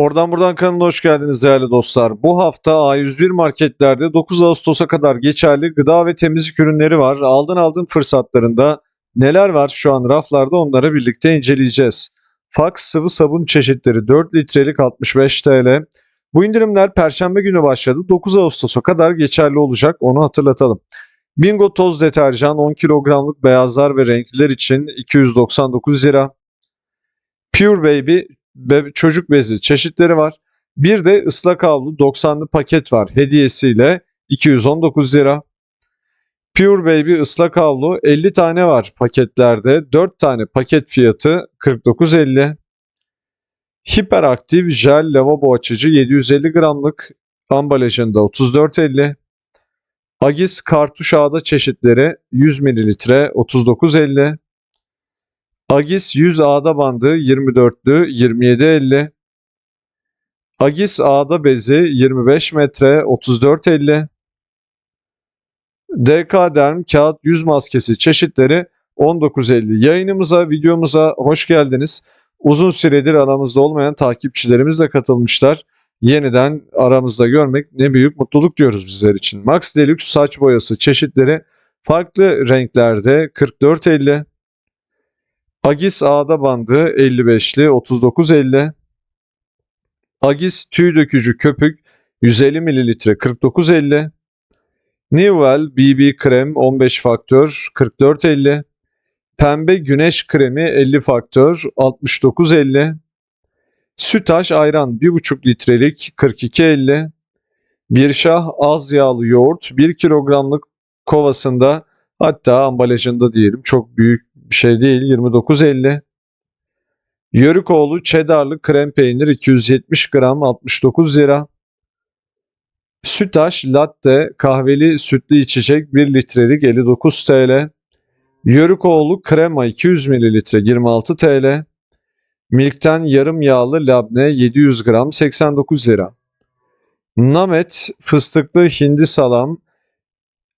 Oradan buradan kanalına hoş geldiniz değerli dostlar. Bu hafta A101 marketlerde 9 Ağustos'a kadar geçerli gıda ve temizlik ürünleri var. Aldın aldın fırsatlarında neler var şu an raflarda onları birlikte inceleyeceğiz. Fax sıvı sabun çeşitleri 4 litrelik 65 TL. Bu indirimler Perşembe günü başladı. 9 Ağustos'a kadar geçerli olacak onu hatırlatalım. Bingo toz deterjan 10 kilogramlık beyazlar ve renkliler için 299 lira. Pure Baby be- çocuk bezi çeşitleri var. Bir de ıslak havlu 90'lı paket var hediyesiyle 219 lira. Pure Baby ıslak havlu 50 tane var paketlerde. 4 tane paket fiyatı 49.50. Hiperaktif jel lavabo açıcı 750 gramlık ambalajında 34.50. Agis kartuş ağda çeşitleri 100 mililitre 39.50. Agis 100 ağda bandı 24'lü 27.50. Agis ağda bezi 25 metre 34.50. DK Derm kağıt yüz maskesi çeşitleri 19.50. Yayınımıza, videomuza hoş geldiniz. Uzun süredir aramızda olmayan takipçilerimiz de katılmışlar. Yeniden aramızda görmek ne büyük mutluluk diyoruz bizler için. Max Deluxe saç boyası çeşitleri farklı renklerde 44.50. Agis ağda bandı 55'li 39.50. Agis tüy dökücü köpük 150 ml 49.50. Nivell BB krem 15 faktör 44.50. Pembe güneş kremi 50 faktör 69.50. Sütaş ayran 1,5 litrelik 42.50. Bir şah az yağlı yoğurt 1 kilogramlık kovasında hatta ambalajında diyelim çok büyük bir şey değil 29.50. Yörükoğlu cheddarlı krem peynir 270 gram 69 lira. Sütaş latte kahveli sütlü içecek 1 litrelik 59 TL. Yörükoğlu krema 200 mililitre 26 TL. Milk'ten yarım yağlı labne 700 gram 89 lira. Namet fıstıklı hindi salam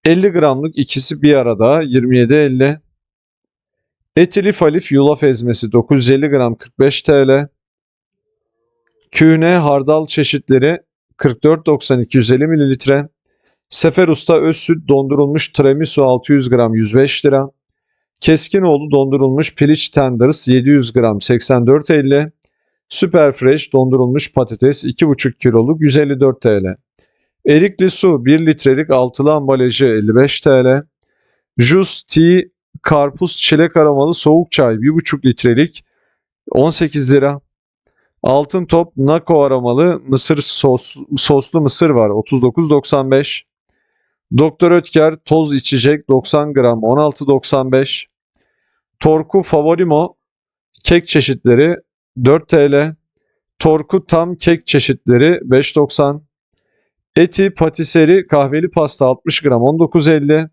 50 gramlık ikisi bir arada 27.50. Etilif alif yulaf ezmesi 950 gram 45 TL. Kühne hardal çeşitleri 44.90 250 mililitre. Sefer Usta öz süt dondurulmuş tiramisu 600 gram 105 lira. Keskinoğlu dondurulmuş piliç tenders 700 gram 84.50. Super Fresh dondurulmuş patates 2,5 kiloluk 154 TL. Erikli su 1 litrelik altılı ambalajı 55 TL. Jus Tea karpuz çilek aromalı soğuk çay 1,5 litrelik 18 lira. Altın top Nako aromalı mısır sos, soslu mısır var 39.95. Doktor Ötker toz içecek 90 gram 16.95. Torku Favorimo kek çeşitleri 4 TL. Torku tam kek çeşitleri 5.90. Eti patiseri kahveli pasta 60 gram 19.50.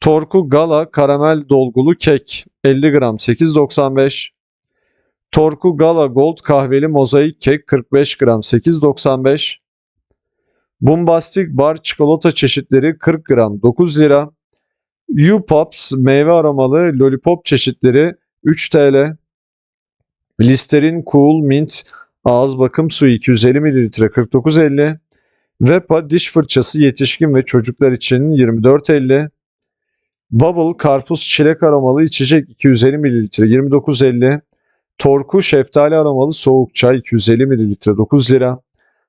Torku Gala karamel dolgulu kek 50 gram 8.95. Torku Gala Gold kahveli mozaik kek 45 gram 8.95. Bombastic bar çikolata çeşitleri 40 gram 9 lira. U-Pops meyve aromalı lollipop çeşitleri 3 TL. Listerine Cool Mint ağız bakım suyu 250 ml 49.50. Vepa diş fırçası yetişkin ve çocuklar için 24.50. Bubble karpuz çilek aromalı içecek 250 ml 29.50. Torku şeftali aromalı soğuk çay 250 ml 9 lira.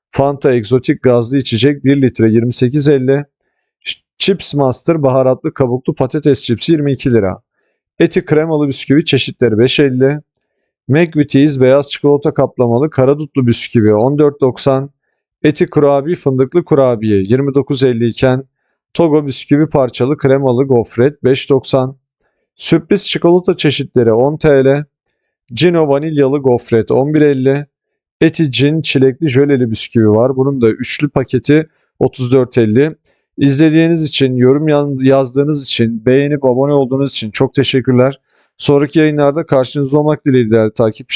Fanta egzotik gazlı içecek 1 litre 28.50. Chips Master baharatlı kabuklu patates çipsi 22 lira. Eti kremalı bisküvi çeşitleri 5.50. McVitie's beyaz çikolata kaplamalı karadutlu bisküvi 14.90. Eti kurabiye fındıklı kurabiye 29.50 iken Togo bisküvi parçalı kremalı gofret 5.90. Sürpriz çikolata çeşitleri 10 TL. Cino vanilyalı gofret 11.50. Eti cin çilekli jöleli bisküvi var. Bunun da üçlü paketi 34.50. İzlediğiniz için, yorum yazdığınız için, beğenip abone olduğunuz için çok teşekkürler. Sonraki yayınlarda karşınızda olmak dileğiyle değerli takipçiler.